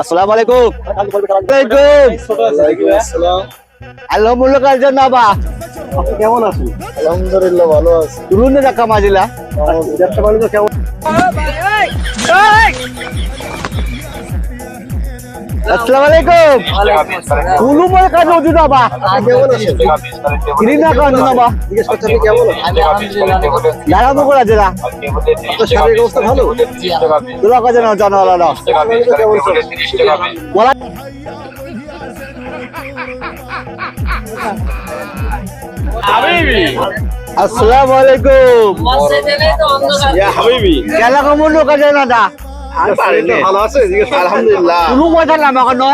আসসালামু আলাইকুম। আলহামদুলিল্লাহ কাল জন্য বা কেমন আছেন? আলহামদুলিল্লাহ ভালো আছি। তুলুন রাখা মাজিলা। ব্যবসা বাণিজ্য কেমন? আসসালামু আলাইকুম। কাজ না কেমন আছেন কিনি কাজ না বা জিজ্ঞেস করছি আপনি কেমন আছেন যারা তো করা জেলা। আপনার শারীরিক অবস্থা ভালো? তুলা কাজ না জানো আলাদা। কেমন বলা আসসালামু আলাইকুম। কেলা কমন কাজ না দা ভালো আছে জিজ্ঞেস আলহামদুলিল্লাহ। না মাখন না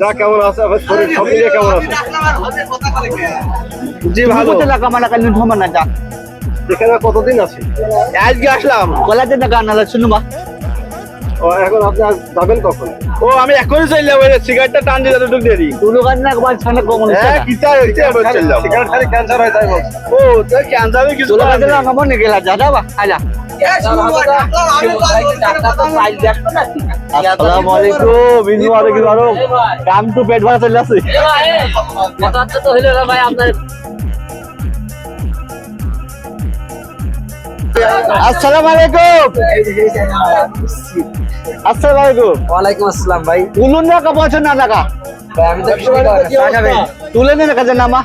যা কেমন আছে আপনার শরীর সব মিলিয়ে কেমন আছে? জি ভালো। লাগা কাল ধমা না। দা এখানে কতদিন আছে আজকে আসলাম। কলা না গান আলা শুনু মা ও এখন আপনি যাবেন কখন ও আমি এখনই চললাম ওই সিগারেটটা টান দিয়ে যতটুকু দেরি তুলু গান না বাদ ছানা কমন হ্যাঁ কিতা হইছে আবার চললাম সিগারেট খালি ক্যান্সার হয়ে বলছে ও তো ক্যান্সারে কিছু করার না কমন গেলা যা বা আজা আসসালামু আলাইকুম বিনু আলাইকুম আরও কাম টু পেট ভরা চলে আছে আসসালামু আলাইকুম। আসসালামু আলাইকুম। ওয়ালাইকুম আসসালাম ভাই। তুলুন না কা পছন্দ না করি চা খাবেন তুলে নে কাজে নামা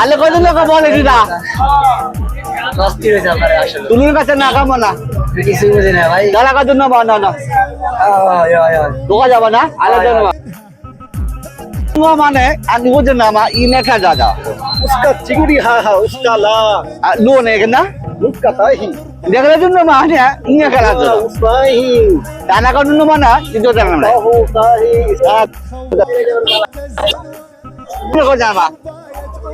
আলে কত লোক বলে দিদা? সস্তি হয়েছে আপনার আসলে। তুলুন কাছে না কামো না। আমি বুঝি না ভাই। দাদা কাজে না না না। দোকা যাবা না? জানো Semua mana aku je nama ini kan dada. उसका चिंगड़ी हाँ हाँ उसका ला Lu ni kena? उसका ताही Dia kena tu nama ni ini kan हाँ, dada. उसका ही Tanah kau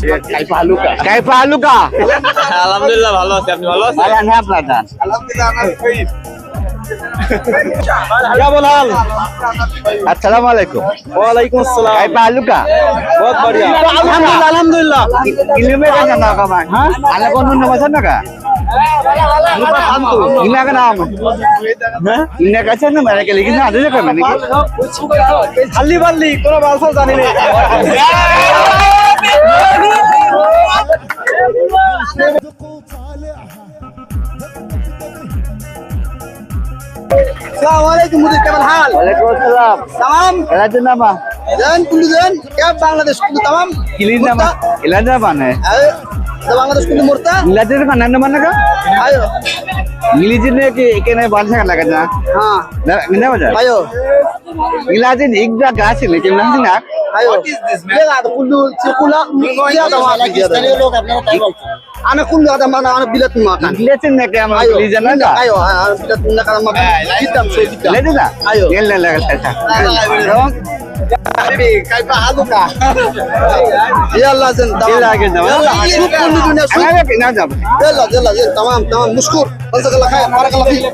Kaifa haluka? আলহামদুলিল্লাহ ভালো আছি আপনি ভালো আছেন Assalamualaikum. ওয়ালাইকুম আসসালাম? বহুত বড়িয়া? Ala ko nun nama ಇನ್ನಾಗ ನಾವು ಇನ್ನಾಗ ಚಂದ ಮರಕ್ಕೆ ಲಿಗಿನ ಅದೇ ಕಮ್ಮಿ ಅಲ್ಲಿ ಬಲ್ಲಿ ಕೊಲ ಬಾಲ್ಸ ಜಾನಿನಿ السلام عليكم مدير كيف الحال؟ وعليكم السلام تمام؟ الأجل نما إذن كل ذن كيف بنغلاديش كله تمام؟ كلين نما الأجل نما Kilin nama. Ilan nama ne? ايوه ده بنغلاديش كله مرتاح؟ Ilan jana ka nan nama ka? ايوه Ilijin ne ki kene balsa ka laga na. ها Na na baja. ايوه Ilajin ikda gaasi lekin nan na. ايوه ليه هذا كله كله زياده واحد زياده انا كله هذا ما انا بلاد ما كان Ilajin ne ka ma ايوه ilijin na ka? ايوه انا بلاد ما كان ما كان جدا شوي جدا Ilajin na? ايوه Yalla la ka sa. حبيبي كيف حالك؟ يلا زين تمام يلا كده. يلا شوف كل الدنيا شوف Ana ka na jab. يلا يلا زين تمام تمام مشكور جزاك الله خير بارك الله فيك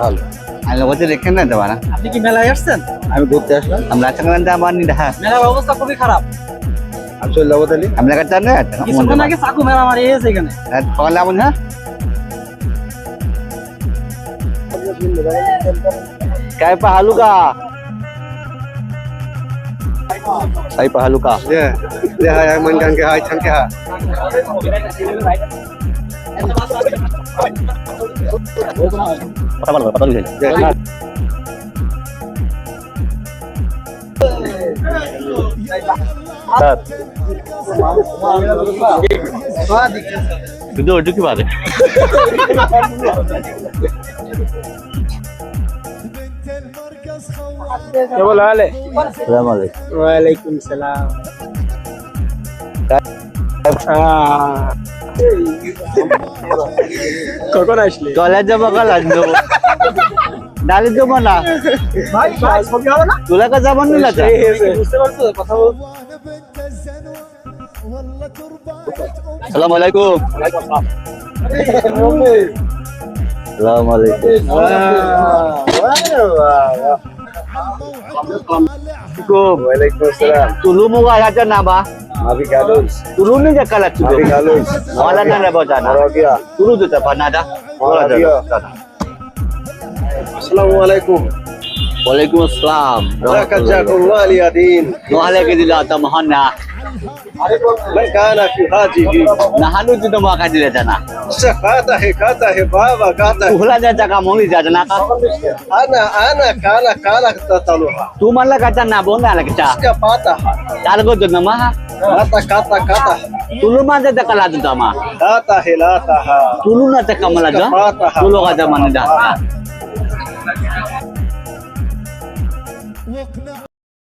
Ali ko দেখেন না দেওয়া না আপনি কি মেলায় আসছেন? আমি ঘুরতে আসলাম। আমরা চাঙ্গান দা আমার নিদা মেলার অবস্থা খুবই খারাপ। আমি চলে যাব তাহলে আমরা কাছে না? কিছুক্ষণ আগে চাকু মেলা মারিয়েছে এখানে। পাগলা হ্যাঁ। Kaifa haluka? Ay Saya pahaluka. Ya. Dia hai yang mandang ke hai chang ke ha. Patah mana? Patah dulu saja. सात की बात है কে বলো আলে সালাম আলাইকুম। ওয়ালাইকুম সালাম। কখন আসলি? কলেজ যাব কলেজ যাব ডালি দেবো না। তোলাকে যাব না? সালাম আলাইকুম। সালাম আলাইকুম। Assalamualaikum. Waalaikumsalam. Tulu murah saja nak bah. Mari kalus. Tulu ni je kalah tu. Mari kalus. Wala nak nak bocah. Rogia. Tulu tu tak pernah dah. dia. Assalamualaikum. Waalaikumsalam. Barakallahu li adin. Wa alaikum assalam. من كان في هذه نحن جد ما قد لنا شكاته كاته بابا كاته ولا جاتا كامولي جاتا ناكا انا انا كان كان تطلعها تو من لك جاتا نابونا لك جاتا شكاته تعالوا جد ما kata kata kata tulu man da kala da dama kata hilata ha tulu na ta kamala da tulu ka da man da